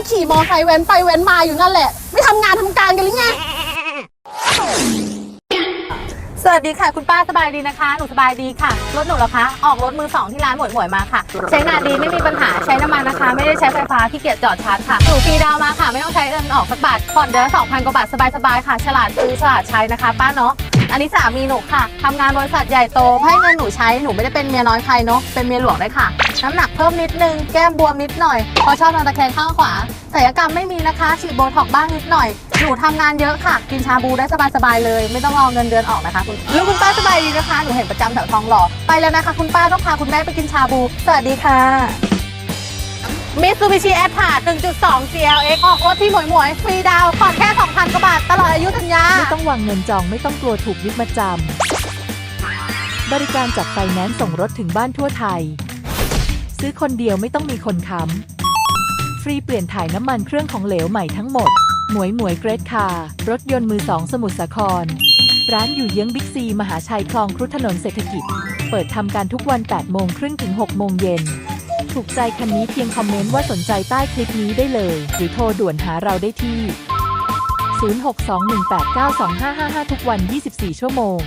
งขี่มอไซค์แว้นไปแว้นมาอยู่นั่นแหละ ไม่ทำงานทำการกันหรือไงสวัสดีค่ะ คุณป้าสบายดีนะคะ หนูสบายดีค่ะรถหนูเหรอคะออกรถมือสองที่ร้านหมวยหมวยมาค่ะ ใช้งานดีไม่มีปัญหาใช้น้ำมันนะคะ ไม่ได้ใช้ไฟฟ้าที่เกียจจอดชาร์จค่ะหนูฟรีดาวมาค่ะ ไม่ต้องใช้เงินออกสักบาทผ่อนเดือนสองพันกว่าบาทสบายๆค่ะ ฉลาดซื้อฉลาดใช้นะคะ ป้าเนาะ อันนี้สามีหนูค่ะทำงานบริษัทใหญ่โตให้เงินหนูใช้หนูไม่ได้เป็นเมียน้อยใครเนาะเป็นเมียหลวงได้ค่ะ น้ำหนักเพิ่มนิดนึงแก้มบวมนิดหน่อยเพราะชอบนอนตะแคงข้างขวาศัลยกรรมไม่มีนะคะ ฉีดโบท็อกบ้างนิดหน่อย หนูทำงานเยอะค่ะ กินชาบูได้สบายๆเลย ไม่ต้องรอเงินเดือนออกนะคะคุณลูกคุณป้าสบายดีนะคะหนูเห็นประจำแถวทองหล่อไปแล้วนะคะ คุณป้าต้องพาคุณแม่ไปกินชาบู สวัสดีค่ะ Mitsubishi a t t a 1.2 CLX ออกรถที่หมวยหมวยฟรีดาวน์ผ่อนแค่ 2,000กว่าบาท ต้องวางเงินจองไม่ต้องกลัวถูกยึดมาจำ บริการจัดไฟแนนซ์ส่งรถถึงบ้านทั่วไทย ซื้อคนเดียวไม่ต้องมีคนค้ำ ฟรีเปลี่ยนถ่ายน้ำมันเครื่องของเหลวใหม่ทั้งหมด หมวยหมวยเกรดคาร์รถยนต์มือสองสมุทรสาคร ร้านอยู่เยื้องบิ๊กซี มหาชัยคลองครุถนนเศรษฐกิจ เปิดทำการทุกวัน 8 โมงครึ่งถึง 6 โมงเย็นถูกใจคันนี้เพียงคอมเมนต์ว่าสนใจใต้คลิปนี้ได้เลย หรือโทรด่วนหาเราได้ที่ 0621892555 ทุกวัน 24 ชั่วโมง